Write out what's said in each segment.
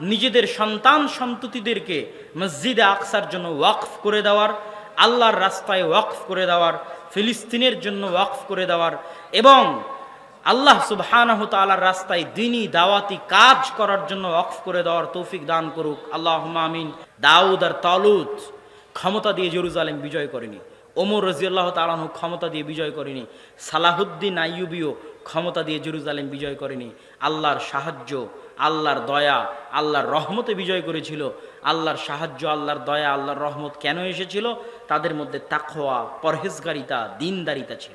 নিজেদের সন্তান সন্ততিদেরকে মসজিদে আকসার জন্য ওয়াকফ করে দেওয়ার, আল্লাহর রাস্তায় ওয়াকফ করে দেওয়ার, ফিলিস্তিনের জন্য ওয়াকফ করে দেওয়ার এবং আল্লাহ সুবহানাহু তাআলার রাস্তায় দিনী দাওয়াতি কাজ করার জন্য ওয়াকফ করে দেওয়ার তৌফিক দান করুক। আল্লাহ আমিন। দাউদ আর তালুত ক্ষমতা দিয়ে জেরুজালেম বিজয় করেনি। ওমর রাজিয়াল্লাহ তালাহু ক্ষমতা দিয়ে বিজয় করেনি। সালাহুদ্দিন আইয়ুবিও ক্ষমতা দিয়ে জেরুজালেম বিজয় করেনি। আল্লাহর সাহায্য, আল্লাহর দয়া, আল্লাহর রহমতে বিজয় করেছিল। আল্লাহর সাহায্য, আল্লাহর দয়া, আল্লাহর রহমত কেন এসেছিল? তাদের মধ্যে তাকোয়া পরহেজগারিতা, দিনদারিতা ছিল।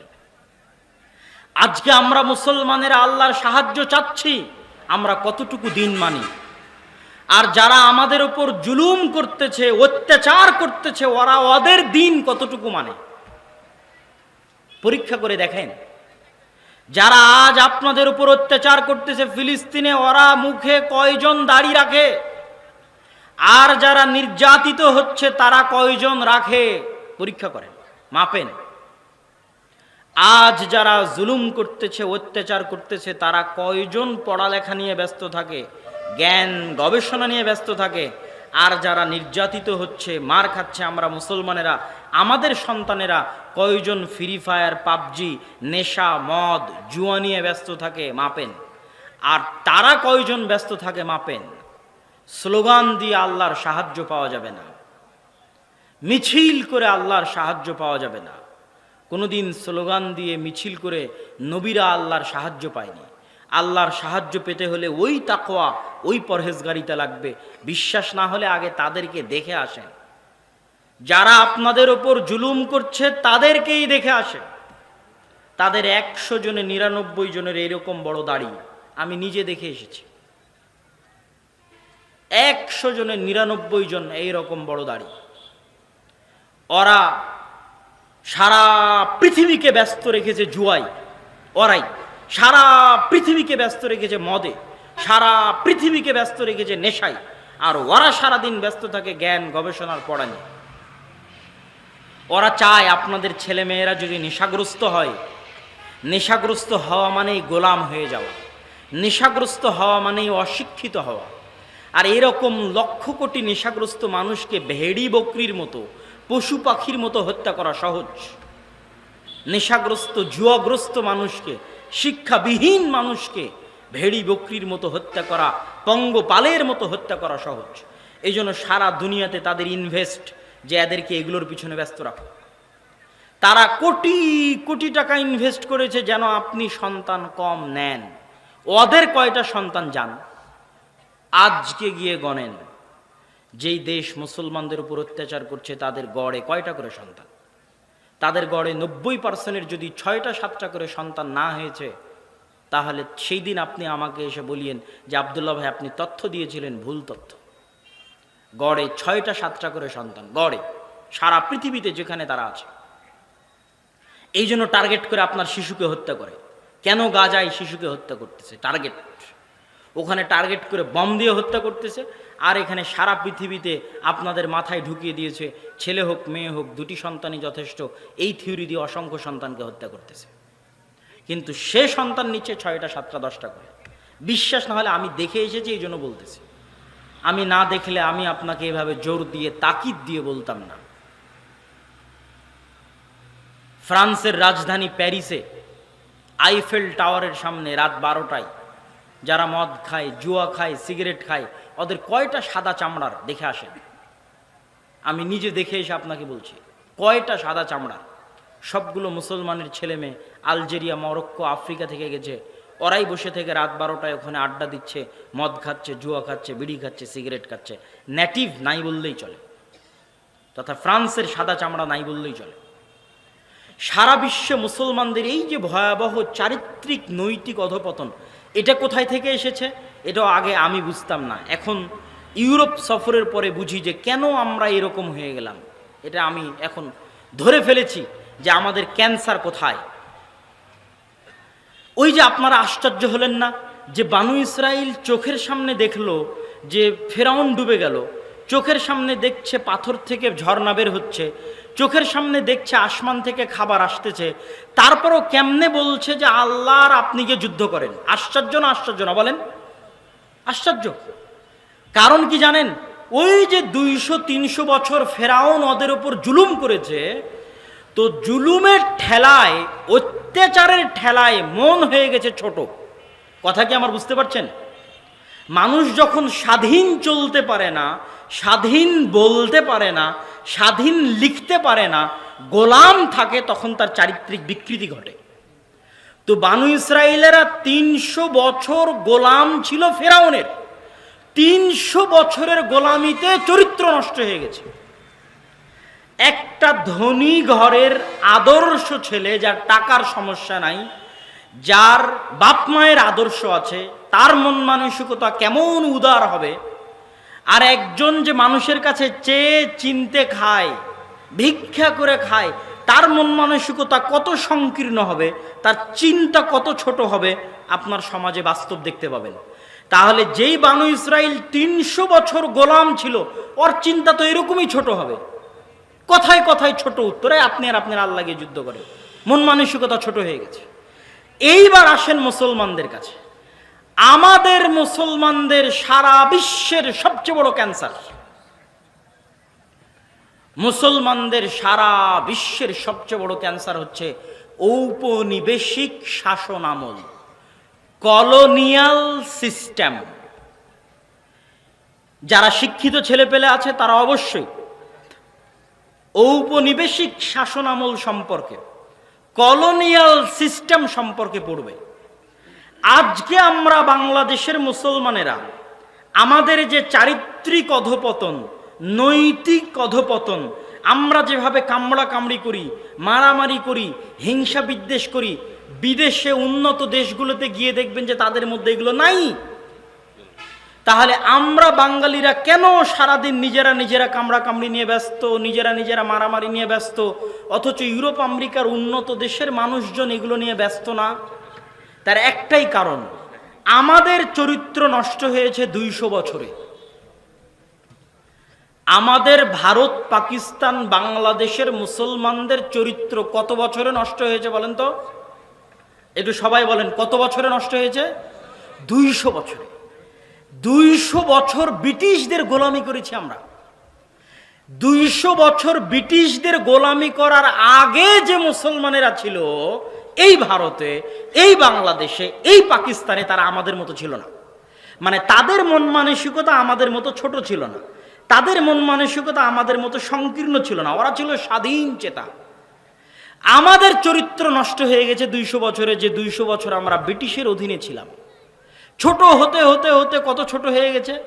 আজকে আমরা মুসলমানেরা আল্লাহর সাহায্য চাচ্ছি, আমরা কতটুকু দিন মানি? আর যারা আমাদের ওপর জুলুম করতেছে, অত্যাচার করতেছে, ওরা ওদের দিন কতটুকু মানে? পরীক্ষা করে দেখেন। যারা আজ আপনাদের উপর অত্যাচার করতেছে ফিলিস্তিনে, ওরা মুখে কয়জন দাড়ি রাখে? আর যারা নির্যাতিত হচ্ছে, তারা কয়জন রাখে? পরীক্ষা করেন, মাপেন। আজ যারা জুলুম করতেছে, অত্যাচার করতেছে, তারা কয়জন পড়ালেখা নিয়ে ব্যস্ত থাকে, জ্ঞান গবেষণা নিয়ে ব্যস্ত থাকে? আর যারা নির্যাতিত হচ্ছে, মার খাচ্ছে আমরা মুসলমানেরা, আমাদের সন্তানেরা কয়জন ফ্রি ফায়ার পাবজি, নেশা, মদ, জুয়া নিয়ে ব্যস্ত থাকে মাপেন? আর তারা কয়জন ব্যস্ত থাকে মাপেন? স্লোগান দিয়ে আল্লাহর সাহায্য পাওয়া যাবে না। মিছিল করে আল্লাহর সাহায্য পাওয়া যাবে না। কোনোদিন স্লোগান দিয়ে মিছিল করে নবীরা আল্লাহর সাহায্য পায়নি। আল্লাহর সাহায্য পেতে হলে ওই তাকোয়া ওই পরহেজগারিতা লাগবে। বিশ্বাস না হলে আগে তাদেরকে দেখে আসেন। যারা আপনাদের ওপর জুলুম করছে, তাদেরকেই দেখে আসেন তাদের একশো জনে, নিরানব্বই জনের এরকম বড় দাড়ি। আমি নিজে দেখে এসেছি। একশো জনের নিরানব্বই জন এইরকম বড় দাড়ি। ওরা সারা পৃথিবীকে ব্যস্ত রেখেছে জুয়াই, ওরাই। সারা পৃথিবীকে ব্যস্ত রেখেছে মদে, সারা পৃথিবীকে ব্যস্ত রেখেছে নেশায়, আর ওরা সারাদিন ব্যস্ত থাকে জ্ঞান, গবেষণার পড়া নিয়ে। ওরা চায় আপনাদের ছেলে মেয়েরা যদি নেশাগ্রস্ত হয়, নেশাগ্রস্ত হওয়া মানেই গোলাম হয়ে যাওয়া, নেশাগ্রস্ত হওয়া মানেই অশিক্ষিত হওয়া। আর এরকম লক্ষ কোটি নেশাগ্রস্ত মানুষকে ভেড়ি বকরির মতো, পশু পাখির মতো হত্যা করা সহজ। নেশাগ্রস্ত, জুয়াগ্রস্ত মানুষকে শিক্ষাবিহীন মানুষকে ভেড়ি বকরির মতো হত্যা করা, পঙ্গপালের মতো হত্যা করা সহজ। এই জন্য সারা দুনিয়াতে তাদের ইনভেস্ট যে এদেরকে এগুলোর পিছনে ব্যস্ত রাখো। তারা কোটি কোটি টাকা ইনভেস্ট করেছে যেন আপনি সন্তান কম নেন। ওদের কয়টা সন্তান যান? আজকে গিয়ে গণেন, যেই দেশ মুসলমানদের উপর অত্যাচার করছে তাদের গড়ে কয়টা করে সন্তান? তাদের গড়ে নব্বই পার্সেন্টের যদি ছয়টা, সাতটা করে সন্তান না হয়েছে, তাহলে সেই দিন আপনি আমাকে এসে বলিয়েন যে, আবদুল্লাহ ভাই, আপনি তথ্য দিয়েছিলেন, ভুল তথ্য। গড়ে ছয়টা, সাতটা করে সন্তান, গড়ে সারা পৃথিবীতে যেখানে তারা আছে। এই জন্য টার্গেট করে আপনার শিশুকে হত্যা করে। কেন গাজায় শিশুকে হত্যা করতেছে? টার্গেট। ওখানে টার্গেট করে বম দিয়ে হত্যা করতেছে। আর এখানে সারা পৃথিবীতে আপনাদের মাথায় ঢুকিয়ে দিয়েছে, ছেলে হোক, মেয়ে হোক, দুটি সন্তানই যথেষ্ট। এই থিওরি দিয়ে অসংখ্য সন্তানকে হত্যা করতেছে। কিন্তু সে সন্তান নিচ্ছে ছয়টা, সাতটা, দশটা করে। বিশ্বাস না হলে আমি দেখে এসেছি, এই জন্য বলতেছি। আমি না দেখলে আমি আপনাকে এভাবে জোর দিয়ে, তাকিদ দিয়ে বলতাম না। ফ্রান্সের রাজধানী প্যারিসে, আইফেল টাওয়ারের সামনে রাত বারোটায় যারা মদ খায়, জুয়া খায়, সিগারেট খায়, ওদের কয়টা সাদা চামড়ার দেখে আসেন? আমি নিজে দেখে এসে আপনাকে বলছি, কয়টা সাদা চামড়া? সবগুলো মুসলমানের ছেলে মেয়ে, আলজেরিয়া, মরক্কো, আফ্রিকা থেকে গেছে, ওরাই বসে থেকে রাত বারোটায় ওখানে আড্ডা দিচ্ছে, মদ খাচ্ছে, জুয়া খাচ্ছে, বিড়ি খাচ্ছে, সিগারেট খাচ্ছে। নেটিভ নাই বললেই চলে। তথা ফ্রান্সের সাদা চামড়া নাই বললেই চলে। সারা বিশ্বে মুসলমানদের এই যে ভয়াবহ চারিত্রিক নৈতিক অধপতন এটা কোথায় থেকে এসেছে? এটাও আগে আমি বুঝতাম না। এখন ইউরোপ সফরের পরে বুঝি যে কেন আমরা এরকম হয়ে গেলাম। এটা আমি এখন ধরে ফেলেছি যে আমাদের ক্যান্সার কোথায়। ওই যে আপনারা আশ্চর্য হলেন না যে বানু ইসরাইল চোখের সামনে দেখল যে ফেরাউন ডুবে গেল। চোখের সামনে দেখছে পাথর থেকে ঝর্ণা বের হচ্ছে। চোখের সামনে দেখছে, আসমান থেকে খাবার আসতেছে। তারপরও কেমনে বলছে যে, আল্লাহর আপনি গিয়ে যুদ্ধ করেন। আশ্চর্য না আশ্চর্য না, বলেন? আশ্চর্য। কারণ কি জানেন? ওই যে দুইশো, তিনশো বছর ফেরাউন ওদের ওপর জুলুম করেছে, তো জুলুমের ঠেলায়, অত্যাচারের ঠেলায় মন হয়ে গেছে ছোট। কথা কি আমার বুঝতে পারছেন? মানুষ যখন স্বাধীন চলতে পারে না স্বাধীন বলতে পারে না, স্বাধীন লিখতে পারে না, গোলাম থাকে তখন তার চারিত্রিক বিকৃতি ঘটে। তো বানু ইসরায়েলেরা তিনশো বছর গোলাম ছিল ফেরাউনের। তিনশো বছরের গোলামিতে চরিত্র নষ্ট হয়ে গেছে। একটা ধনী ঘরের আদর্শ ছেলে যার টাকার সমস্যা নাই, যার বাপ মায়ের আদর্শ আছে, তার মন মানসিকতা কেমন উদার হবে আর একজন যে মানুষের কাছে চেয়ে চিনতে খায়, ভিক্ষা করে খায়, তার মন মানসিকতা কত সংকীর্ণ হবে, তার চিন্তা কত ছোট হবে, আপনার সমাজে বাস্তব দেখতে পাবেন। তাহলে যেই বানু ইসরায়েল তিনশো বছর গোলাম ছিল, ওর চিন্তা তো এরকমই ছোট হবে। কথায় কথায় ছোট উত্তরে আপনি আর আপনার আল্লাহকে যুদ্ধ করে মন মানসিকতা ছোট হয়ে গেছে। এইবার আসেন মুসলমানদের কাছে। আমাদের মুসলমানদের সারা বিশ্বের সবচেয়ে বড় ক্যান্সার। মুসলমানদের সারা বিশ্বের সবচেয়ে বড় ক্যান্সার হচ্ছে ঔপনিবেশিক শাসন আমল, কলোনিয়াল সিস্টেম। যারা শিক্ষিত ছেলেপেলে আছে, তারা অবশ্যই ঔপনিবেশিক শাসন আমল সম্পর্কে, কলোনিয়াল সিস্টেম সম্পর্কে পড়বে। আজকে আমরা বাংলাদেশের মুসলমানেরা, আমাদের যে চারিত্রিক অধপতন, নৈতিক অধপতন, আমরা যেভাবে কামড়া কামড়ি করি, মারামারি করি, হিংসা বিদ্বেষ করি, বিদেশে উন্নত দেশগুলোতে গিয়ে দেখবেন যে তাদের মধ্যে এগুলো নাই। তাহলে আমরা বাঙালিরা কেন সারাদিন নিজেরা নিজেরা কামড়া কামড়ি নিয়ে ব্যস্ত, নিজেরা নিজেরা মারামারি নিয়ে ব্যস্ত, অথচ ইউরোপ, আমেরিকার উন্নত দেশের মানুষজন এগুলো নিয়ে ব্যস্ত না? তার একটাই কারণ, আমাদের চরিত্র নষ্ট হয়েছে দুইশো বছরে। আমাদের ভারত, পাকিস্তান, বাংলাদেশের মুসলমানদের চরিত্র কত বছরে নষ্ট হয়েছে বলেন তো? একটু সবাই বলেন, কত বছরে নষ্ট হয়েছে? দুইশো বছরে। দুইশো বছর ব্রিটিশদের গোলামি করেছি আমরা। দুইশো বছর ব্রিটিশদের গোলামি করার আগে যে মুসলমানেরা ছিল এই ভারতে, এই বাংলাদেশে, এই পাকিস্তানে তারা আমাদের মতো ছিল না। মানে তাদের মন মানসিকতা আমাদের মতো ছোট ছিল না। তাদের মন মানসিকতা আমাদের মতো সংকীর্ণ ছিল না। ওরা ছিল স্বাধীন চেতা। আমাদের চরিত্র নষ্ট হয়ে গেছে দুইশো বছরে যে দুইশো বছর আমরা ব্রিটিশের অধীনে ছিলাম। ছোট হতে হতে হতে কত ছোট হয়ে গেছে?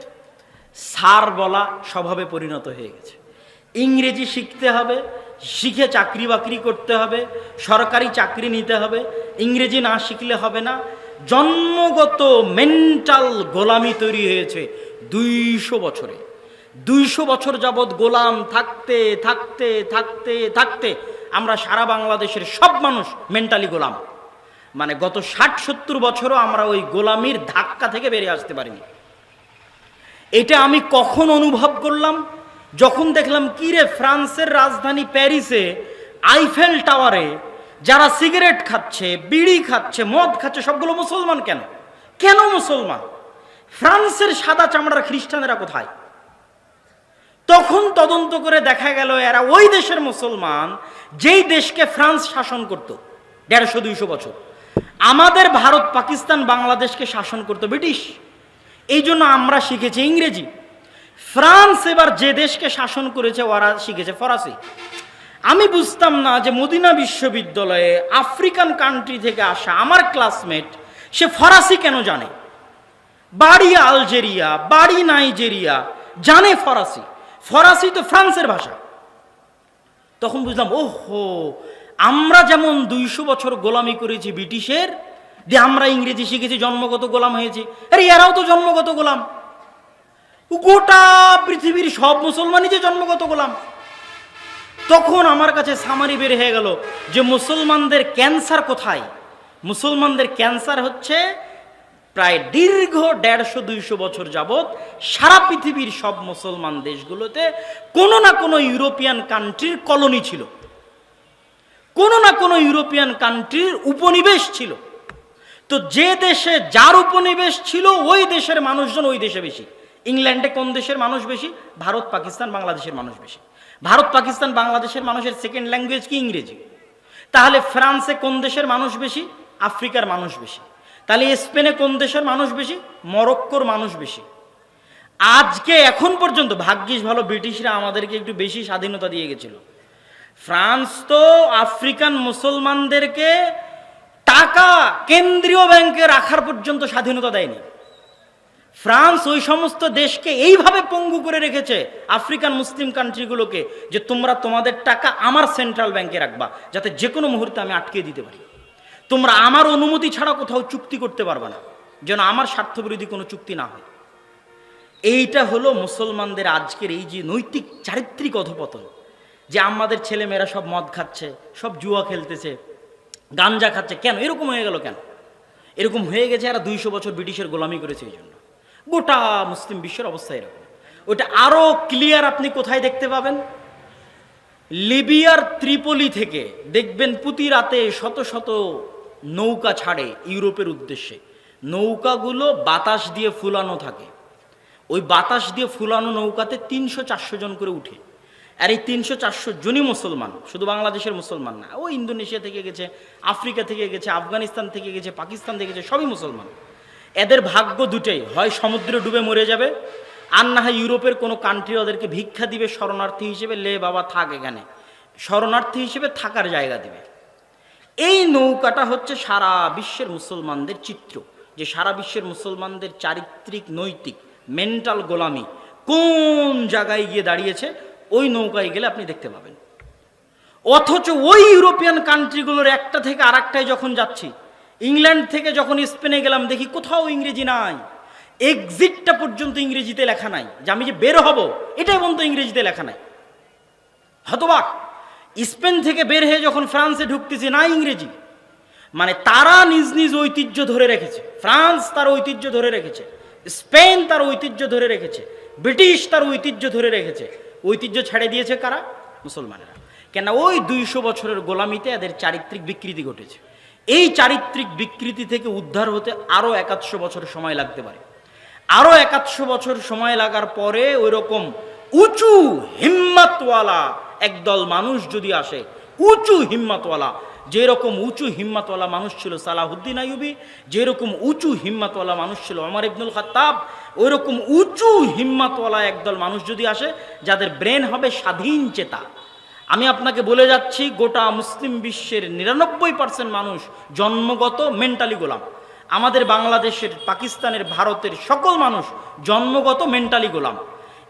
সার বলা স্বভাবে পরিণত হয়ে গেছে। ইংরেজি শিখতে হবে শিখে চাকরি বাকরি করতে হবে, সরকারি চাকরি নিতে হবে, ইংরেজি না শিখলে হবে না। জন্মগত মেন্টাল গোলামি তৈরি হয়েছে দুইশো বছরে। দুইশো বছর যাবৎ গোলাম থাকতে থাকতে থাকতে থাকতে আমরা সারা বাংলাদেশের সব মানুষ মেন্টালি গোলাম। মানে গত ষাট, সত্তর বছরও আমরা ওই গোলামির ধাক্কা থেকে বেরিয়ে আসতে পারিনি। এটা আমি কখন অনুভব করলাম? যখন দেখলাম, কি রে, ফ্রান্সের রাজধানী প্যারিসে আইফেল টাওয়ারে যারা সিগারেট খাচ্ছে, বিড়ি খাচ্ছে, মদ খাচ্ছে, সবগুলো মুসলমান কেন? কেন মুসলমান? ফ্রান্সের সাদা চামড়ার খ্রিস্টানেরা কোথায়? তখন তদন্ত করে দেখা গেল, এরা ওই দেশের মুসলমান যেই দেশকে ফ্রান্স শাসন করত, দেড়শো, দুইশো বছর। আমাদের ভারত, পাকিস্তান, বাংলাদেশকে শাসন করত ব্রিটিশ। এই জন্য আমরা শিখেছি ইংরেজি। ফ্রান্স এবার যে দেশকে শাসন করেছে, ওরা শিখেছে ফরাসি। আমি বুঝতাম না যে মদিনা বিশ্ববিদ্যালয়ে আফ্রিকান কান্ট্রি থেকে আসা আমার ক্লাসমেট সে ফরাসি কেন জানে? বাড়ি আলজেরিয়া, বাড়ি নাইজেরিয়া, জানে ফরাসি। ফরাসি তো ফ্রান্সের ভাষা। তখন বুঝলাম, ওহো, আমরা যেমন দুইশো বছর গোলামি করেছি ব্রিটিশের, যে আমরা ইংরেজি শিখেছি, জন্মগত গোলাম হয়েছি। আরে এরাও তো জন্মগত গোলাম। গোটা পৃথিবীর সব মুসলমানই যে জন্মগত গোলাম। তখন আমার কাছে সামারি বের হয়ে গেল যে মুসলমানদের ক্যান্সার কোথায়? মুসলমানদের ক্যান্সার হচ্ছে প্রায় দীর্ঘ দেড়শো, দুইশো বছর যাবৎ সারা পৃথিবীর সব মুসলমান দেশগুলোতে কোনো না কোনো ইউরোপিয়ান কান্ট্রির কলোনি ছিল। কোনো না কোনো ইউরোপিয়ান কান্ট্রির উপনিবেশ ছিল। তো যে দেশে যার উপনিবেশ ছিল, ওই দেশের মানুষজন ওই দেশে বেশি। ইংল্যান্ডে কোন দেশের মানুষ বেশি? ভারত, পাকিস্তান, বাংলাদেশের মানুষ বেশি। ভারত, পাকিস্তান, বাংলাদেশের মানুষের সেকেন্ড ল্যাঙ্গুয়েজ কি? ইংরেজি। তাহলে ফ্রান্সে কোন দেশের মানুষ বেশি? আফ্রিকার মানুষ বেশি। তাহলে স্পেনে কোন দেশের মানুষ বেশি? মরক্কোর মানুষ বেশি। আজকে, এখন পর্যন্ত, ভাগ্যিস ভালো, ব্রিটিশরা আমাদেরকে একটু বেশি স্বাধীনতা দিয়ে গেছিল। ফ্রান্স তো আফ্রিকান মুসলমানদেরকে টাকা কেন্দ্রীয় ব্যাংকে রাখার পর্যন্ত স্বাধীনতা দেয়নি। ফ্রান্স ওই সমস্ত দেশকে এইভাবে পঙ্গু করে রেখেছে আফ্রিকান মুসলিম কান্ট্রিগুলোকে যে তোমরা তোমাদের টাকা আমার সেন্ট্রাল ব্যাংকে রাখবা, যাতে যে কোনো মুহূর্তে আমি আটকে দিতে পারি। তোমরা আমার অনুমতি ছাড়া কোথাও চুক্তি করতে পারবে না, যেন আমার স্বার্থবিরোধী কোনো চুক্তি না হয়। এইটা হলো মুসলমানদের আজকের এই যে নৈতিক চারিত্রিক অধপতন, যে আমাদের ছেলেমেয়েরা সব মদ খাচ্ছে, সব জুয়া খেলতেছে, গাঞ্জা খাচ্ছে। কেন? এরকম হয়ে গেল কেন? এরকম হয়ে গেছে, এরা দুইশো বছর ব্রিটিশের গোলামি করেছে এই জন্য। গোটা মুসলিম বিশ্বের অবস্থা এরকম। ওটা আরও ক্লিয়ার আপনি কোথায় দেখতে পাবেন? লিবিয়ার ত্রিপলি থেকে দেখবেন প্রতি রাতে শত শত নৌকা ছাড়ে ইউরোপের উদ্দেশ্যে। নৌকাগুলো বাতাস দিয়ে ফুলানো থাকে। ওই বাতাস দিয়ে ফুলানো নৌকাতে তিনশো চারশো জন করে উঠে। আর এই তিনশো চারশো জনই মুসলমান, শুধু বাংলাদেশের মুসলমান না, ও ইন্দোনেশিয়া থেকে গেছে, আফ্রিকা থেকে গেছে, আফগানিস্তান থেকে গেছে, পাকিস্তান থেকে গেছে, সবই মুসলমান। এদের ভাগ্য দুটোই। হয় সমুদ্রে ডুবে মরে যাবে, আর না হয় ইউরোপের কোনো কান্ট্রি ওদেরকে ভিক্ষা দিবে শরণার্থী হিসেবে, লে বাবা, থাক এখানে। শরণার্থী হিসেবে থাকার জায়গা দিবে। এই নৌকাটা হচ্ছে সারা বিশ্বের মুসলমানদের চিত্র, যে সারা বিশ্বের মুসলমানদের চারিত্রিক, নৈতিক মেন্টাল গোলামি কোন জায়গায় গিয়ে দাঁড়িয়েছে, ওই নৌকায় গেলে আপনি দেখতে পাবেন। অথচ ওই ইউরোপিয়ান কান্ট্রিগুলোর একটা থেকে আরেকটায় যখন যাচ্ছি ইংল্যান্ড থেকে যখন স্পেনে গেলাম, দেখি কোথাও ইংরেজি নাই। এক্সিটটা পর্যন্ত ইংরেজিতে লেখা নাই। যে আমি যে বের হব, এটাই পর্যন্ত ইংরেজিতে লেখা নাই। হতবাক। স্পেন থেকে বের হয়ে যখন ফ্রান্সে ঢুকতেছে না ইংরেজি। মানে তারা নিজ নিজ ঐতিহ্য ধরে রেখেছে। ফ্রান্স তার ঐতিহ্য ধরে রেখেছে। স্পেন তার ঐতিহ্য ধরে রেখেছে। ব্রিটিশ তার ঐতিহ্য ধরে রেখেছে। ঐতিহ্য ছেড়ে দিয়েছে কারা? মুসলমানেরা। কেন ওই দুইশো বছরের গোলামিতে এদের চারিত্রিক বিকৃতি ঘটেছে। এই চারিত্রিক বিকৃতি থেকে উদ্ধার হতে আরও একাদশো বছর সময় লাগতে পারে। আরও একাদশো বছর সময় লাগার পরে ওই রকম উঁচু হিম্মতওয়ালা একদল মানুষ যদি আসে, উঁচু হিম্মতওয়ালা, যেরকম উঁচু হিম্মতওয়ালা মানুষ ছিল সালাহুদ্দিন আইয়ুবি, যেরকম উঁচু হিম্মতওয়ালা মানুষ ছিল অমর ইবনুল খাত্তাব ওই রকম উঁচু হিম্মতওয়ালা একদল মানুষ যদি আসে, যাদের ব্রেন হবে স্বাধীন চেতা। আমি আপনাকে বলে যাচ্ছি, গোটা মুসলিম বিশ্বের নিরানব্বই পার্সেন্ট মানুষ জন্মগত মেন্টালি গোলাম। আমাদের বাংলাদেশের, পাকিস্তানের, ভারতের সকল মানুষ জন্মগত মেন্টালি গোলাম।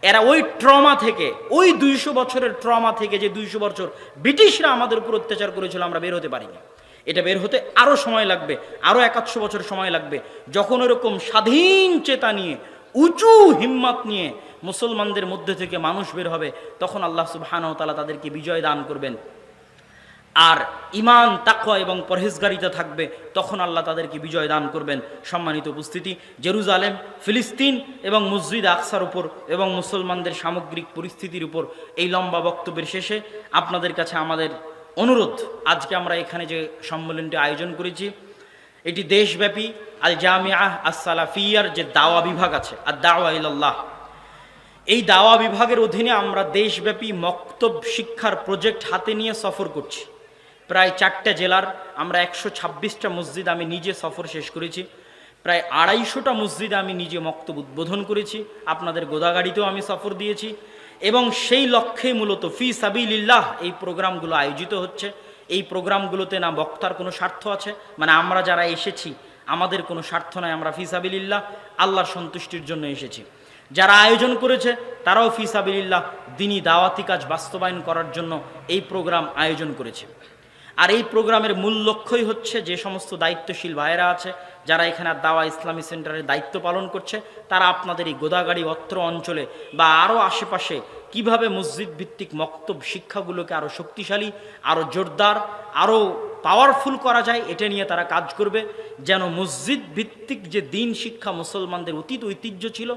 এরা ওই ট্রমা থেকে, ওই দুইশো বছরের ট্রমা থেকে যে দুইশো বছর ব্রিটিশরা আমাদের উপর অত্যাচার করেছিল, আমরা বের হতে পারিনি। এটা বের হতে আরও সময় লাগবে আরও একাদশো বছর সময় লাগবে। যখন এরকম স্বাধীন চেতা নিয়ে, উঁচু হিম্মত নিয়ে মুসলমানদের মধ্যে থেকে মানুষ বের হবে, তখন আল্লাহ সুবহানাহু তাআলা তাদেরকে বিজয় দান করবেন। আর ইমান তাকওয়া এবং পরহেজগারিতা থাকবে, তখন আল্লাহ তাদেরকে বিজয় দান করবেন। সম্মানিত উপস্থিতি, জেরুজালেম, ফিলিস্তিন এবং মসজিদ আকসার উপর এবং মুসলমানদের সামগ্রিক পরিস্থিতির উপর এই লম্বা বক্তব্যের শেষে আপনাদের কাছে আমাদের অনুরোধ, আজকে আমরা এখানে যে সম্মেলনটি আয়োজন করেছি, এটি দেশব্যাপী আল জামিয়া আসসালাফিয়ার যে দাওয়া বিভাগ আছে আর দাওয়া ইল্লাহ এই দাওয়া বিভাগের অধীনে আমরা দেশব্যাপী মক্তব শিক্ষার প্রজেক্ট হাতে নিয়ে সফর করছি। প্রায় চারটে জেলার আমরা একশো ছাব্বিশটা মসজিদ আমি নিজে সফর শেষ করেছি। প্রায় আড়াইশোটা মসজিদে আমি নিজে মক্তব উদ্বোধন করেছি। আপনাদের গোদাগাড়িতেও আমি সফর দিয়েছি। এবং সেই লক্ষ্যে মূলত ফি সাবিলিল্লাহ এই প্রোগ্রামগুলো আয়োজিত হচ্ছে। এই প্রোগ্রামগুলোতে না বক্তার কোনো স্বার্থ আছে। মানে আমরা যারা এসেছি, আমাদের কোনো স্বার্থ নয়, আমরা ফি সাবিলিল্লাহ, আল্লাহর সন্তুষ্টির জন্য এসেছি। যারা আয়োজন করেছে, তারাও ফি সাবিলিল্লাহ দিনী দাওয়াতি কাজ বাস্তবায়ন করার জন্য এই প্রোগ্রাম আয়োজন করেছে। আর এই প্রোগ্রামের মূল লক্ষ্যই হচ্ছে যে সমস্ত দায়িত্বশীল ভাইয়েরা আছে, যারা এখানে দাওয়া ইসলামী সেন্টারের দায়িত্ব পালন করছে, তারা আপনাদের এই গোদাগাড়ি অত্র অঞ্চলে বা আরও আশেপাশে কীভাবে মসজিদ ভিত্তিক মক্তব শিক্ষাগুলোকে আরও শক্তিশালী আরও জোরদার আরও পাওয়ারফুল করা যায়, এটা নিয়ে তারা কাজ করবে। যেন মসজিদ ভিত্তিক যে দিন শিক্ষা মুসলমানদের অতীত ঐতিহ্য ছিল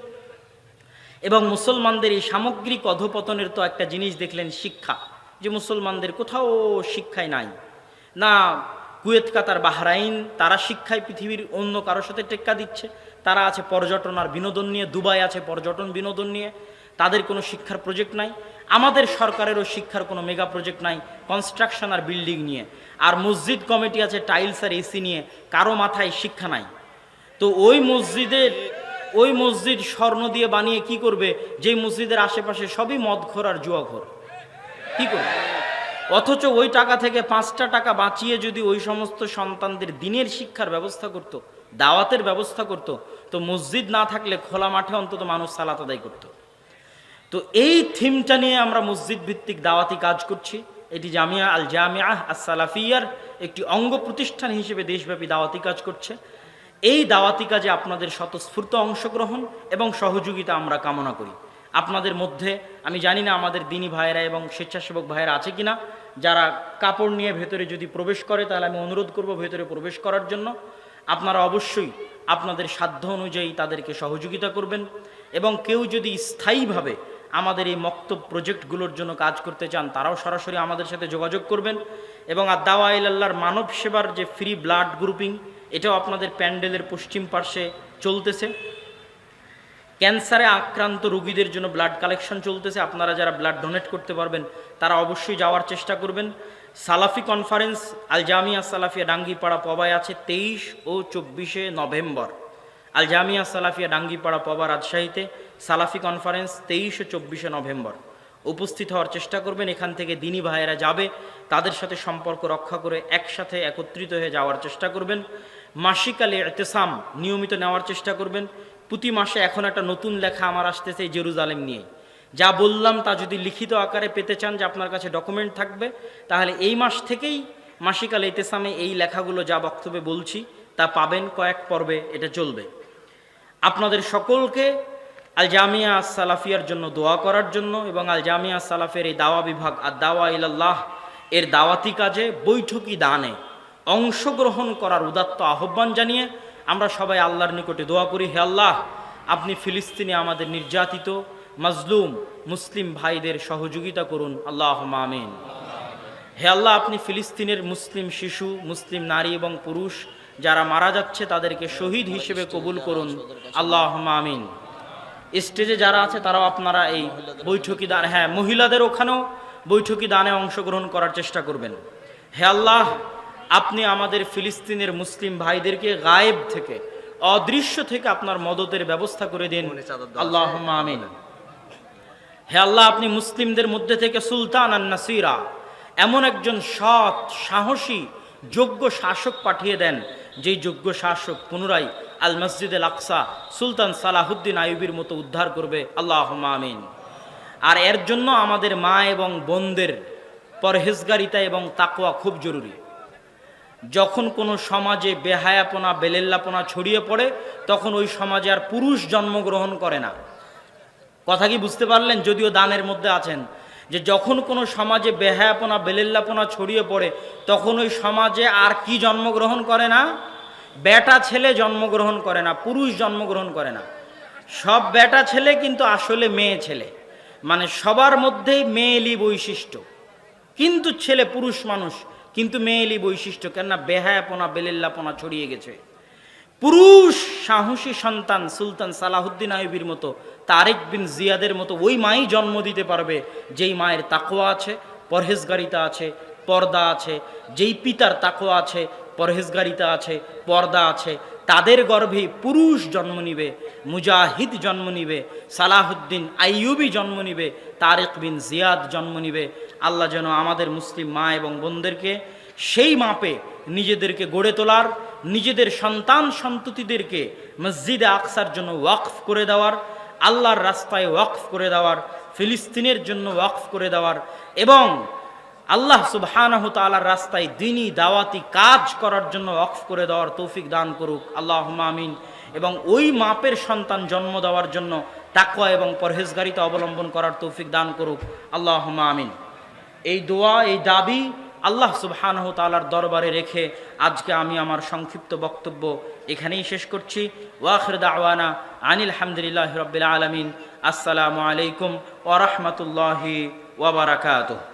এবং মুসলমানদের এই সামগ্রিক অধপতনের তো একটা জিনিস দেখলেন শিক্ষা, যে মুসলমানদের কোথাও শিক্ষায় নাই। না কুয়েত, কাতার, বাহরাইন, তারা শিক্ষায় পৃথিবীর অন্য কারোর সাথে টেক্কা দিচ্ছে, তারা আছে পর্যটন আর বিনোদন নিয়ে, দুবাই আছে পর্যটন বিনোদন নিয়ে, তাদের কোনো শিক্ষার প্রজেক্ট নাই, আমাদের সরকারেরও শিক্ষার কোনো মেগা প্রজেক্ট নাই কনস্ট্রাকশন আর বিল্ডিং নিয়ে, আর মসজিদ কমিটি আছে টাইলস আর এসি নিয়ে, কারও মাথায় শিক্ষা নাই। তো ওই মসজিদের ওই মসজিদ স্বর্ণ দিয়ে বানিয়ে কি করবে? যেই মসজিদের আশেপাশে সবই মদখোর আর জুয়াখোর কি করবে? অথচ ওই টাকা থেকে পাঁচটা টাকা বাঁচিয়ে যদি ওই সমস্ত সন্তানদের দিনের শিক্ষার ব্যবস্থা করত, দাওয়াতের ব্যবস্থা করত, তো মসজিদ না থাকলে খোলা মাঠে অন্তত মানুষ সালাত আদায় করত। তো এই থিমটা নিয়ে আমরা মসজিদ ভিত্তিক দাওয়াতি কাজ করছি। এটি জামিয়া আল জামিয়া সালাফিয়ার একটি অঙ্গ প্রতিষ্ঠান হিসেবে দেশব্যাপী দাওয়াতি কাজ করছে। এই দাওয়াতি কাজে আপনাদের স্বতঃস্ফূর্ত অংশগ্রহণ এবং সহযোগিতা আমরা কামনা করি। আপনাদের মধ্যে, আমি জানি না আমাদের দিনী ভাইয়েরা এবং স্বেচ্ছাসেবক ভাইয়েরা আছে কিনা, যারা কাপড় নিয়ে ভেতরে যদি প্রবেশ করে, তাহলে আমি অনুরোধ করব ভেতরে প্রবেশ করার জন্য। আপনারা অবশ্যই আপনাদের সাধ্য অনুযায়ী তাদেরকে সহযোগিতা করবেন এবং কেউ যদি স্থায়ীভাবে আমাদের এই মক্তব প্রজেক্টগুলোর জন্য কাজ করতে চান, তারাও সরাসরি আমাদের সাথে যোগাযোগ করবেন এবং আদাওয়া আল্লাহর মানব সেবার যে ফ্রি ব্লাড গ্রুপিং এটাও আপনাদের প্যান্ডেলের পশ্চিম পার্শ্বে চলতেছে। ক্যান্সারে আক্রান্ত রোগীদের জন্য ব্লাড কালেকশন চলতেছে। আপনারা যারা ব্লাড ডোনেট করতে পারবেন, তারা অবশ্যই যাওয়ার চেষ্টা করবেন। সালাফি কনফারেন্স আল জামিয়া সালাফিয়া ডাঙ্গিপাড়া পবায় আছে তেইশ ও চব্বিশে নভেম্বর। আল জামিয়া সালাফিয়া ডাঙ্গিপাড়া পবা রাজশাহীতে সালাফি কনফারেন্স তেইশ ও চব্বিশে নভেম্বর। উপস্থিত হওয়ার চেষ্টা করবেন, এখান থেকে দিনী ভাইয়েরা যাবে, তাদের সাথে সম্পর্ক রক্ষা করে একসাথে একত্রিত হয়ে যাওয়ার চেষ্টা করবেন। মাসিকালে এতেসাম নিয়মিত নেওয়ার চেষ্টা করবেন। প্রতি মাসে এখন একটা নতুন লেখা আমার আসতেছে এই জেরুজালেম নিয়ে। যা বললাম তা যদি লিখিত আকারে পেতে চান, যে আপনার কাছে ডকুমেন্ট থাকবে, তাহলে এই মাস থেকেই মাসিকাল ইতেসামে এই লেখাগুলো যা বক্তব্যে বলছি, তা পাবেন কয়েক পর্বে এটা চলবে। আপনাদের সকলকে আল জামিয়া সালাফিয়ার জন্য দোয়া করার জন্য এবং আল জামিয়া সালাফের এই দাওয়া বিভাগ আর দাওয়া ইলাল্লাহ, এর দাওয়াতি কাজে বৈঠকি দানে। অংশগ্রহণ করার উদাত্ত আহ্বান জানিয়ে আমরা সবাই আল্লাহর নিকটে দোয়া করি, হে আল্লাহ, আপনি ফিলিস্তিনে আমাদের নির্যাতিত, মাজলুম, মুসলিম ভাইদের সহযোগিতা করুন। আল্লাহ আমিন। হে আল্লাহ, আপনি ফিলিস্তিনের মুসলিম শিশু, মুসলিম নারী এবং পুরুষ যারা মারা যাচ্ছে তাদেরকে শহীদ হিসেবে কবুল করুন। আল্লাহ আমিন। স্টেজে যারা আছে তারাও আপনারা এই বৈঠকি দান হ্যাঁ মহিলাদের ওখানেও বৈঠকি দানে অংশগ্রহণ করার চেষ্টা করবেন। হে আল্লাহ আপনি আমাদের ফিলিস্তিনের মুসলিম ভাইদেরকে গায়েব থেকে অদৃশ্য থেকে আপনার মদতের ব্যবস্থা করে দিন। আল্লাহ আমিন। হে আল্লাহ আপনি মুসলিমদের মধ্যে থেকে সুলতান আন নাসিরা এমন একজন সৎ সাহসী যোগ্য শাসক পাঠিয়ে দেন যেই যোগ্য শাসক পুনরায় আল মসজিদ আল আকসা সুলতান সালাহুদ্দিন আইবির মতো উদ্ধার করবে। আল্লাহ আমিন। আর এর জন্য আমাদের মা এবং বোনদের পরহেজগারিতা এবং তাকোয়া খুব জরুরি। যখন কোনো সমাজে বেহায়াপনা, বেলেল্লাপনা ছড়িয়ে পড়ে, তখন ওই সমাজে আর পুরুষ জন্মগ্রহণ করে না। কথা কি বুঝতে পারলেন? যদিও দানের মধ্যে আছেন। যে যখন কোনো সমাজে বেহায়াপনা, বেলেল্লাপনা ছড়িয়ে পড়ে, তখন ওই সমাজে আর কি জন্মগ্রহণ করে না? বেটা ছেলে জন্মগ্রহণ করে না, পুরুষ জন্মগ্রহণ করে না। সব বেটা ছেলে কিন্তু আসলে মেয়ে ছেলে। মানে সবার মধ্যেই মেয়েলি বৈশিষ্ট্য। কিন্তু ছেলে পুরুষ মানুষ কিন্তু মেয়েলি বৈশিষ্ট্য, কেননা বেহায়াপনা, বেলেল্লাপনা ছড়িয়ে গেছে। পুরুষ সাহসী সন্তান সুলতান সালাহুদ্দিন আইবির মতো, তারেক বিন জিয়াদের মতো ওই মাই জন্ম দিতে পারবে, যেই মায়ের তাকোয়া আছে, পরহেজগারিতা আছে, পর্দা আছে, যেই পিতার তাকোয়া আছে, পরহেজগারিতা আছে, পর্দা আছে তাদের গর্ভে পুরুষ জন্ম নিবে, মুজাহিদ জন্ম নিবে, সালাহুদ্দিন আইয়ুবি জন্ম নিবে, তারেক বিন জিয়াদ জন্ম নিবে। আল্লাহ যেন আমাদের মুসলিম মা এবং বোনদেরকে সেই মাপে নিজেদেরকে গড়ে তোলার, নিজেদের সন্তান সন্ততিদেরকে মসজিদে আকসার জন্য ওয়াকফ করে দেওয়ার, আল্লাহর রাস্তায় ওয়াকফ করে দেওয়ার, ফিলিস্তিনের জন্য ওয়াকফ করে দেওয়ার এবং আল্লাহ সুবহানাহু তাআলার রাস্তায় দিনই দাওয়াতি কাজ করার জন্য অফ করে দেওয়ার তৌফিক দান করুক। আল্লাহ আমিন। এবং ওই মাপের সন্তান জন্ম দেওয়ার জন্য তাকওয়া এবং পরহেজগারিতা অবলম্বন করার তৌফিক দান করুক। আল্লাহ আমিন। এই দোয়া, এই দাবি আল্লাহ সুবহানাহু তাআলার দরবারে রেখে আজকে আমি আমার সংক্ষিপ্ত বক্তব্য এখানেই শেষ করছি। ওয়াখির দাওয়ানা আনিল হামদুলিল্লাহ রবিল আলমিন। আসসালামু আলাইকুম ওরহমতুল্লাহি ওবরাকাতুহ